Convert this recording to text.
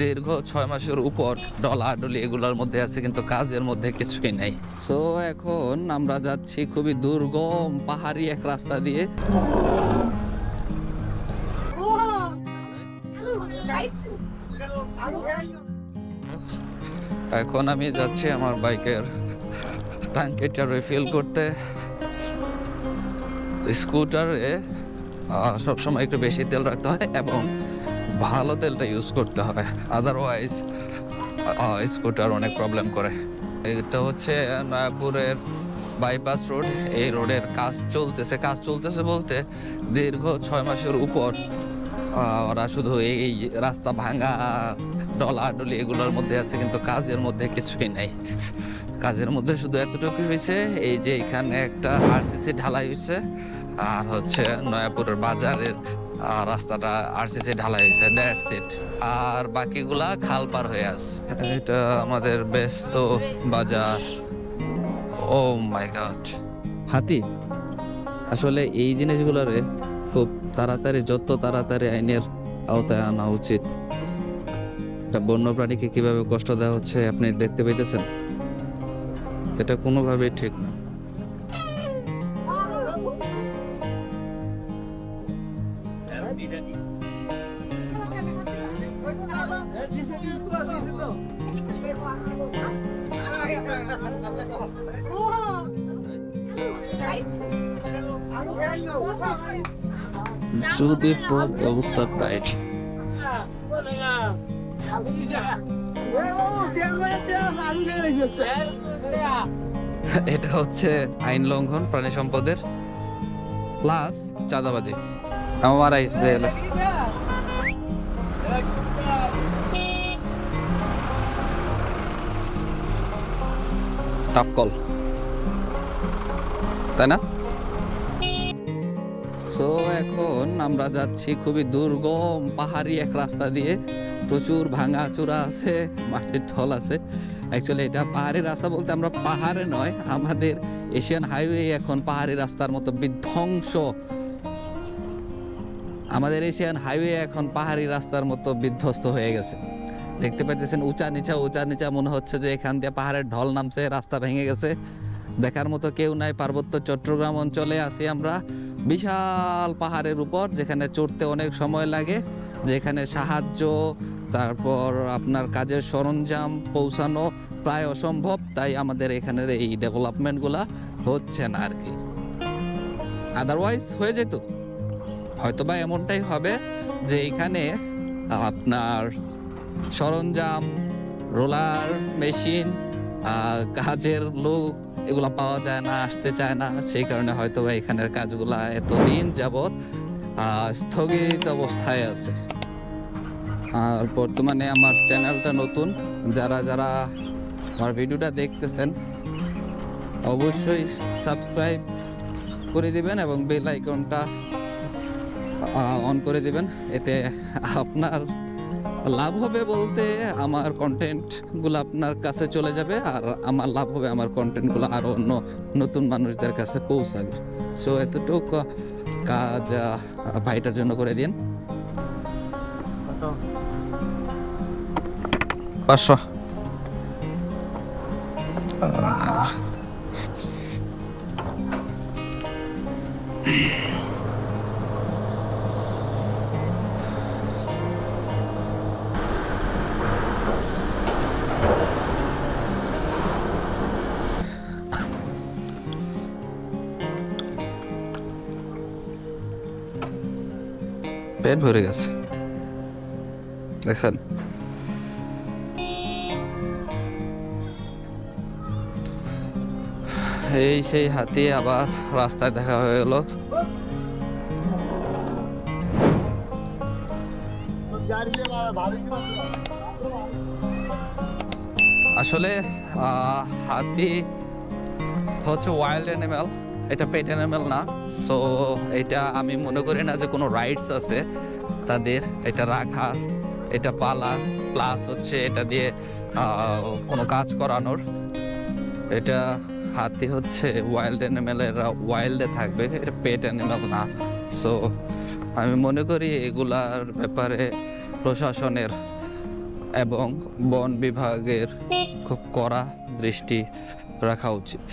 দীর্ঘ ছয় মাসের উপর ডলাডলি এগুলোর মধ্যে আছে, কিন্তু কাজের মধ্যে কিছুই নাই। সো এখন আমরা যাচ্ছি খুবই দুর্গম, পাহাড়ি এক রাস্তা দিয়ে। এখন আমি যাচ্ছি আমার বাইকের ট্যাঙ্কিটা রিফিল করতে। স্কুটারে সবসময় একটু বেশি তেল রাখতে হয় এবং ভালো তেলটা ইউজ করতে হবে আদারওয়াইজ স্কুটার অনেক প্রবলেম করে। এটা হচ্ছে নয়াপুরের বাইপাস রোড এই রোডের কাজ চলতেছে। কাজ চলতেছে বলতে দীর্ঘ ছয় মাসের উপর ওরা শুধু এই রাস্তা ভাঙা, ডলাডলি এগুলোর মধ্যে আছে, কিন্তু কাজের মধ্যে কিছুই নাই। কাজের মধ্যে শুধু এতটুকু হয়েছে, এই যে এখানে একটা আরসিসি ঢালাই হয়েছে, আর হচ্ছে নয়াপুরের বাজারের আহ, রাস্তাটা আরসিসি ঢালাই হয়েছে দ্যাটস ইট আর বাকিগুলা খাল পার হয়ে আছে। এটা আমাদের ব্যস্ত বাজার। ও মাই গড হাতি আসলে এই জিনিসগুলোরে খুব তাড়াতাড়ি যত তাড়াতাড়ি আইনের আওতায় আনা উচিত। একটা বন্য প্রাণীকে কীভাবে কষ্ট দেওয়া হচ্ছে আপনি দেখতে পাইতেছেন? এটা কোনোভাবেই ঠিক না। যদি এটা হচ্ছে আইন লঙ্ঘন প্রাণী সম্পদের প্লাস চাঁদাবাজি। আমার আইস জেলে টাফ কল তাই না? সো এখন আমরা যাচ্ছি খুবই দুর্গম, পাহাড়ি এক রাস্তা দিয়ে। প্রচুর ভাঙা চূড়া আছে, মাটির ঢল আছে। অ্যাকচুয়ালি এটা পাহাড়ি রাস্তা বলতে আমরা পাহাড়ে নয়, আমাদের এশিয়ান হাইওয়ে এখন পাহাড়ি রাস্তার মতো বিধ্বংস। আমাদের এশিয়ান হাইওয়ে এখন পাহাড়ি রাস্তার মতো বিধ্বস্ত হয়ে গেছে। দেখতে পাইতেছেন উঁচা নিচা উঁচা নিচা মনে হচ্ছে যে এখান দিয়ে পাহাড়ের ঢল নামছে, রাস্তা ভেঙে গেছে। দেখার মতো কেউ নাই, পার্বত্য চট্টগ্রাম অঞ্চলে আছি আমরা। বিশাল পাহাড়ের উপর, যেখানে চড়তে অনেক সময় লাগে, যেখানে সাহায্য, তারপর আপনার কাজের সরঞ্জাম পৌঁছানো প্রায় অসম্ভব, তাই আমাদের এখানের এই ডেভেলপমেন্টগুলা হচ্ছে না আর কি। আদারওয়াইজ হয়ে যেত। হয়তোবা এমনটাই হবে যে এখানে আপনার সরঞ্জাম, রোলার মেশিন কাজের লোক এগুলা পাওয়া যায় না, আসতে চায় না। সেই কারণে হয়তো এখানের কাজগুলা এতদিন যাবৎ স্থগিত অবস্থায় আছে। আর বর্তমানে আমার চ্যানেলটা নতুন, যারা যারা আমার ভিডিওটা দেখতেছেন, অবশ্যই সাবস্ক্রাইব করে দিবেন এবং বেল আইকনটা অন করে দিবেন। এতে আপনার লাভ হবে বলতে আমার কন্টেন্টগুলো আপনার কাছে চলে যাবে আর আমার লাভ হবে আমার কন্টেন্টগুলো আরও অন্য নতুন মানুষদের কাছে পৌঁছাবে। সো এতটুকু কাজ ভাইটার জন্য করে দিন। পাঁচশো। পেট ভরে গেছে। দেখছেন? এই সেই হাতি আবার রাস্তায় দেখা হয়ে গেল। আসলে হাতি হচ্ছে ওয়াইল্ড অ্যানিম্যাল এটা পেট অ্যানিম্যাল না সো এটা আমি মনে করি না যে কোনো রাইটস আছে। তাদের এটা রাখার এটা পালার প্লাস হচ্ছে এটা দিয়ে কোনো কাজ করানোর। এটা হাতি হচ্ছে ওয়াইল্ড অ্যানিম্যালের ওয়াইল্ডে থাকবে, এটা পেট অ্যানিম্যাল না। সো আমি মনে করি এগুলার ব্যাপারে প্রশাসনের এবং বন বিভাগের খুব কড়া দৃষ্টি রাখা উচিত।